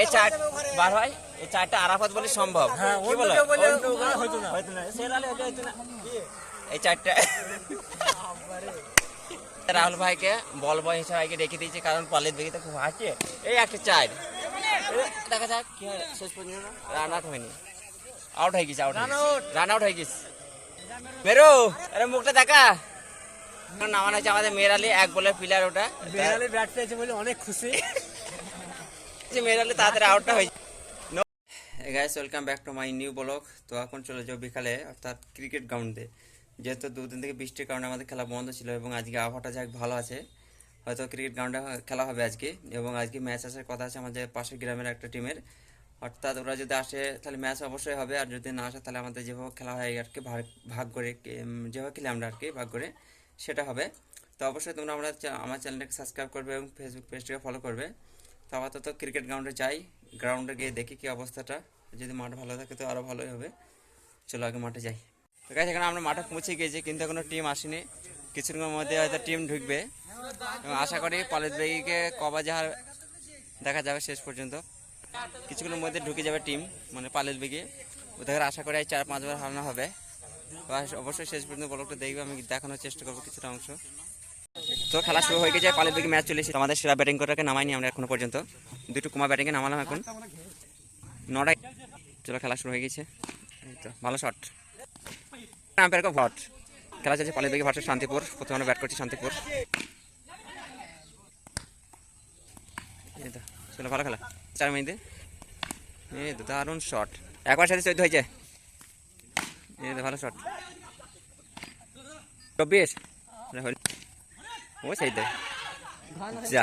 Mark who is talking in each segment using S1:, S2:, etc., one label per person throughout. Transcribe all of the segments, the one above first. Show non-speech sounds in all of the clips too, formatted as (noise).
S1: এই চার বার হয়? এই চারটা আরাফাত বলে সম্ভব।
S2: হ্যাঁ,
S1: কি বলো?
S2: বলে।
S1: এই চারটা রাহুল ভাইকে বল বয় হিসাবে আগে রেখে দিয়েছে কারণ পালের দিকে তো খুব হাসছে। এই একটা চার দেখা যাক কি হয় শেষ পর্যন্ত রান আউট হয়নি আউট হয়ে গেছে আউট রান আউট হয়ে গেছে। বেরো! আরে মুখটা দেখা। নামানো হয়েছে আমাদের মেয়েরালি এক বলের প্লেয়ার ওটা।
S2: বেহালি ব্যাট পেয়েছে বলে অনেক খুশি। (laughs)
S1: যে মেয়েরালি তাড়াতাড়ি আউটটা হয়েছে guys welcome back to my new blog তো এখন চলে যাও বিকালে, অর্থাৎ ক্রিকেট গ্রাউন্ডে যেহেতু দুদিন থেকে বৃষ্টির কারণে আমাদের খেলা বন্ধ ছিল এবং আজকে আবহাওয়াটা যাক ভালো আছে। হয়তো ক্রিকেট গ্রাউন্ডে খেলা হবে আজকে এবং আজকে ম্যাচ আসার কথা আছে আমাদের পাশের গ্রামের একটা টিমের অর্থাৎ ওরা যদি আসে, তাহলে ম্যাচ অবশ্যই হবে। আর যদি না আসে, তাহলে আমাদের যেভাবে খেলা হয় আর কি, ভাগ ভাগ করে যেভাবে খেলে আমরা আর কি, ভাগ করে, সেটা হবে। তো অবশ্যই তোমরা আমরা আমার চ্যানেলটাকে সাবস্ক্রাইব করবে এবং ফেসবুক পেজটাকে ফলো করবে। আপাতত ক্রিকেট গ্রাউন্ডে যাই, গ্রাউন্ডে গিয়ে দেখি কি অবস্থাটা। যদি মাঠ ভালো থাকে তো আরও ভালোই হবে। চলো আগে মাঠে যাই। তো গাছ এখানে আমরা মাঠে পৌঁছে গিয়েছি, কিন্তু এখনও টিম আসেনি। কিছুক্ষণের মধ্যে হয়তো টিম ঢুকবে। এবং আশা করি কলেজ বেগিকে কবা যাহার দেখা যাবে শেষ পর্যন্ত। কিছুক্ষণের মধ্যে ঢুকে যাবে টিম মানে পালের বেগে ওদের আশা করি চার পাঁচবার হারানো হবে। অবশ্যই শেষ পর্যন্ত বলকটা দেখবে, আমি দেখানোর চেষ্টা করব কিছুটা অংশ। তো খেলা শুরু হয়ে গেছে, পালের দিকে ম্যাচ চলে এসেছে। আমাদের সেরা ব্যাটিং করাকে নামাইনি আমরা এখনও পর্যন্ত। দুটো কুমার ব্যাটিংয়ে নামালাম এখন। নটায় চলো খেলা শুরু হয়ে গেছে। ভালো শট আম্পায়ারকে ভট। খেলা চলছে পালের দিকে ভার্সেস শান্তিপুর। প্রথমে আমরা ব্যাট করছি শান্তিপুর। চলো ভালো খেলা। চার মিনিটে। এই তো, দারুণ শট একবার সাথে চৌদ্দ হয়েছে। এই তো, ভালো শট চব্বিশ। হল ও তো যা।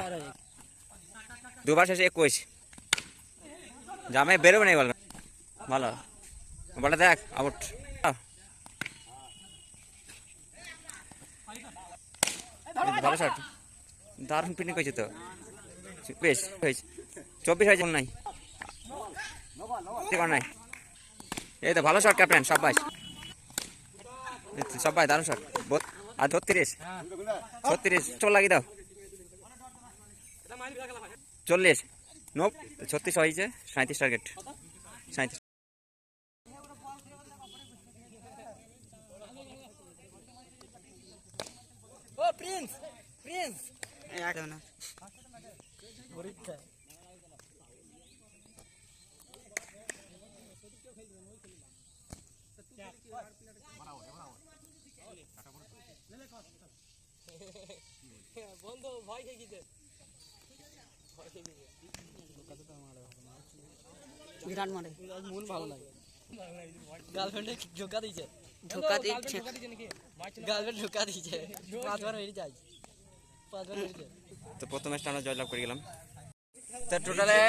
S1: দুবার শেষে একুশ। জামে বেরোবে না বল ভালো। বলটা দেখ আউট ভালো শট দারুণ পিনিক হয়েছে তো। বেশ হয়েছে চব্বিশ হয়েছে নাই। নাই। এই তো ভালো শট ক্যাপ্টেন সবাই সবাই দারুণ শট আর ছত্রিশ। ছত্রিশ চল লাগিয়ে দাও। চল্লিশ। নো ছত্রিশ হয়েছে সাঁত্রিশ টার্গেট সাঁত্রিশ
S2: ও প্রিন্স প্রিন্স পরীক্ষা বন্ধু ভয় খেয়ে গেছে।
S3: বিরাট মারে।
S2: মন ভালো লাগে। গার্লফ্রেন্ডে ঢোকা দিয়েছে।
S3: ধোকা দিচ্ছে।
S2: গার্লফ্রেন্ড ঢোকা দিয়েছে পাঁচবার হেরে যায় পাঁচবার হেরেছে
S1: তো প্রথম ম্যাচটা আমরা জয়লাভ করে গেলাম। তো টোটালে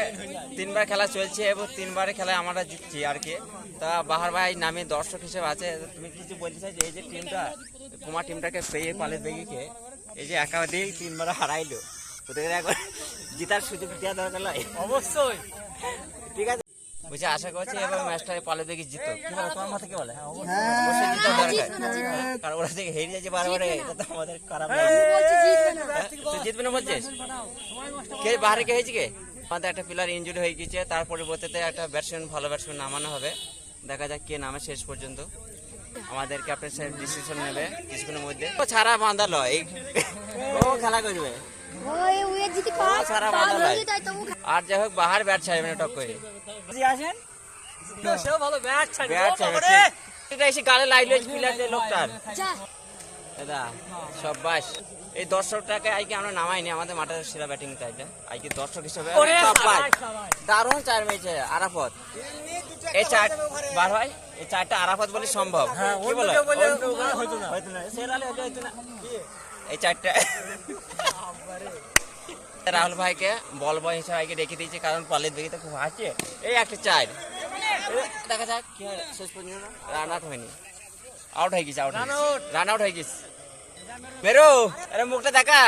S1: তিনবার খেলা চলছে এবং তিনবারে খেলায় আমরা জিতছি আর কি। তা বাহার ভাই নামে দর্শক হিসেবে আছে। তুমি কিছু বলতে চাইছো? এই যে টিমটা কুমার টিমটাকে পেয়ে পালের বেগিকে এই যে একা দিয়ে তিনবার হারাইলো। ওদের একবার জিতার সুযোগ দেওয়া দরকার নয়।
S2: অবশ্যই।
S1: ঠিক আছে? বুঝে আশা করছি এবার ম্যাচটা পালে দেখি জিতো কি বলে তোমার মতে কি বলে? অবশ্যই জিতা দরকার। কারণ ওরা থেকে হেরে যাচ্ছে বারবার এটা তো আমাদের খারাপ হ্যাঁ? তুই জিতবে না বলছিস? কে বাহারে কে হয়েছে কে? আমাদের একটা প্লেয়ার ইনজুরি হয়ে গেছে তার পরিবর্তে একটা ব্যাটসম্যান ভালো ব্যাটসম্যান নামানো হবে। দেখা যাক কে নামে শেষ পর্যন্ত। আমাদের ক্যাপ্টেন সাহেব ডিসিশন নেবে কিছুক্ষণের মধ্যে। ও ছাড়া বাঁধা লয়। ও খেলা করবে।
S4: তাই
S1: আর যাই হোক বাহার ব্যাট ছাড়বে না টক করে
S2: আসেন। সেও ভালো ব্যাট ছাড়ে
S1: ব্যাট ছাড়বে এটা এসে গালে লাগল প্লেয়ার লোকটার। দাদা সব বাস এই দর্শকটাকে আজকে আমরা নামাইনি আমাদের মাঠের সেরা ব্যাটিং আজকে দর্শক হিসেবে
S2: সাবাস।
S1: দারুণ চার মেয়েছে আরাফত। এই চার বার হয়। এই চারটা আরাফত বলে সম্ভব।
S2: হ্যাঁ,
S1: কি বলো?
S2: কেউ বলে
S1: অন্য কেউ
S2: হয়তো না।
S1: হয়তো না। হয়তো হয়তো না। এই চারটা। রাহুল ভাইকে বল বয় হিসাবে আগে রেখে দিয়েছে কারণ পালের দিকে তো খুব হাসছে। এই একটা চার। দেখা যাক কি হয় শেষ পর্যন্ত রান আউট হয়নি। আউট হয়ে গেছে আউট. রান আউট হয়ে গেছে। বেরো! আরে মুখটা দেখা।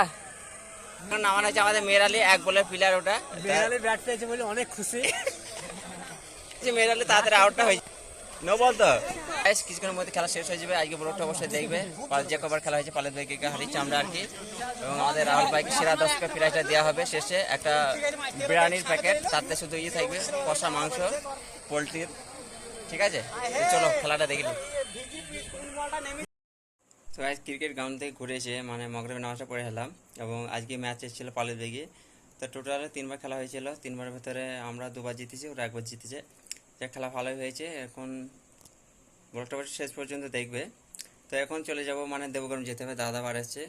S1: নামানো হচ্ছে আমাদের মেয়েরালি এক বলের প্লেয়ার ওটা।
S2: বেহালি ব্যাট পেয়েছে বলে অনেক খুশি। (laughs)
S1: যে মেয়েরালি তাড়াতাড়ি আউটটা হয়েছে নো বল কিছুক্ষণের মধ্যে খেলা শেষ হয়ে যাবে। আজকে ব্লগটা অবশ্যই দেখবে। যে কবার খেলা হয়েছে, পালের ভাইকে হারিয়েছি আমরা আর কি। এবং আমাদের রাহুল ভাইকে সেরা দশকে প্রাইজটা দেওয়া হবে শেষে। একটা বিরিয়ানির প্যাকেট তাতে শুধু ইয়ে থাকবে, কষা মাংস পোলট্রির ঠিক আছে? চলো, খেলাটা দেখি তো আজ ক্রিকেট গ্রাউন্ড থেকে ঘুরে এসে মানে মগরবে নামাজটা পড়ে এলাম। এবং আজকে ম্যাচ এসেছিল পালের বেগে তো টোটালে তিনবার খেলা হয়েছিল। তিনবারের ভেতরে আমরা দুবার জিতেছি, ওরা একবার জিতেছে। যে খেলা ভালোই হয়েছে, এখন ব্লগটা শেষ পর্যন্ত দেখবে। তো এখন চলে যাব মানে দেবগ্রাম যেতে হবে, দাদা বার এসছে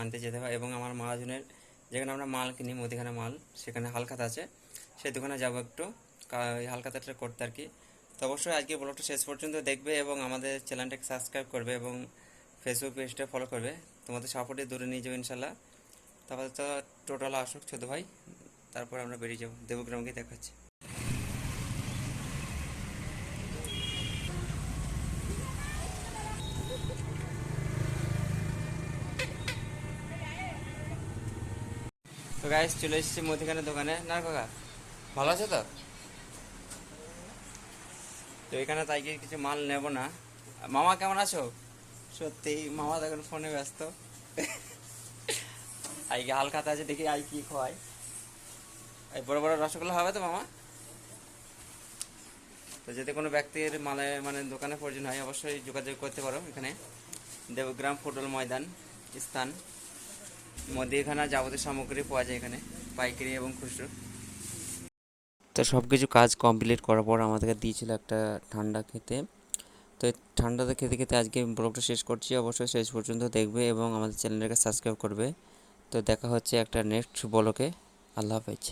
S1: আনতে যেতে হবে এবং আমার মহাজনের যেখানে আমরা মাল কিনি, মুদিখানা মাল, সেখানে হালখাতা আছে, সেই দোকানে যাব একটু হালখাতাটা করতে আর কি। তো অবশ্যই আজকে ব্লগটা শেষ পর্যন্ত দেখবে এবং আমাদের চ্যানেলটাকে সাবস্ক্রাইব করবে এবং ফেসবুক পেজটা ফলো করবে। তোমাদের সাপোর্টে দূরে নিয়ে যাব ইনশাল্লাহ। তারপরে তো টোটাল আসুক ছোটো ভাই, তারপর আমরা বেরিয়ে যাব দেবগ্রামকে দেখাচ্ছি। তো গাইস চলে এসেছি মুদিখানার দোকানে। না কাকা ভালো আছে তো? তো এখানে তাই কিছু মাল নেব না। মামা কেমন আছো? সত্যি, মামা দেখুন ফোনে ব্যস্ত। আইকে হালখাতা আছে, দেখি আই কি খোয়াই এই বড় বড় রসগোল্লা হবে তো মামা? তো যদি কোনো ব্যক্তির মালে মানে দোকানে প্রয়োজন হয়, অবশ্যই যোগাযোগ করতে পারো এখানে। দেবগ্রাম ফুটবল ময়দান, স্থান। মুদিখানা যাবতীয় সামগ্রী পাওয়া যায় এখানে, পাইকারি এবং খুচরো। তো সব কিছু কাজ কমপ্লিট করার পর আমাদেরকে দিয়েছিল একটা ঠান্ডা খেতে। তো ঠান্ডাতে খেতে খেতে আজকে ব্লগটা শেষ করছি। অবশ্যই শেষ পর্যন্ত দেখবে এবং আমাদের চ্যানেলটাকে সাবস্ক্রাইব করবে। তো দেখা হচ্ছে একটা নেক্সট ব্লগে আল্লাহ হাফেজ।